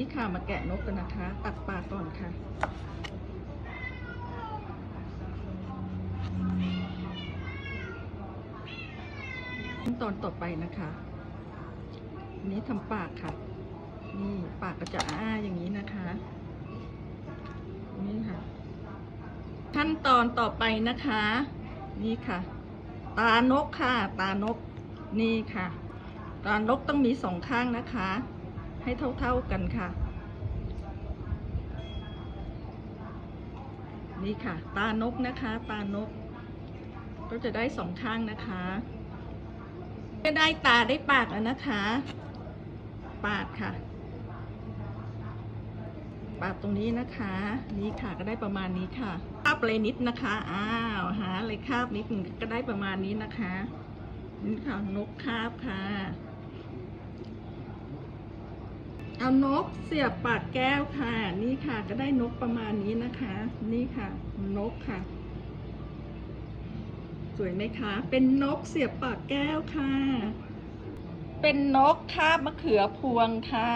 นี้ค่ะมาแกะนกกันนะคะ ตัดปาก่อนค่ะ ขั้นตอนต่อไปนะคะนนี้ทำปากค่ะ นี่ปากก็จะอ้าอย่างนี้นะคะ นี่ค่ะ ขั้นตอนต่อไปนะคะ นี่ค่ะ ตานกค่ะ ตานก นี่ค่ะ ตานกต้องมีสองข้างนะคะ ให้เท่าๆกันค่ะ นี่ค่ะ ตานกนะคะ ตานก ก็จะได้สองข้างนะคะก็ได้ตาได้ปากแล้วนะคะ ปากค่ะ ปาดตรงนี้นะคะ นี่ค่ะก็ได้ประมาณนี้ค่ะคาบเลยนิดนะคะ อ้าวหาอะไรคาบนิดก็ได้ประมาณนี้นะคะนี่ค่ะนกคาบค่ะ เอานกเสียบปากแก้วค่ะ นี่ค่ะ ก็ได้นกประมาณนี้นะคะ นี่ค่ะ นกค่ะ สวยไหมคะ เป็นนกเสียบปากแก้วค่ะ เป็นนกคาบมะเขือพวงค่ะ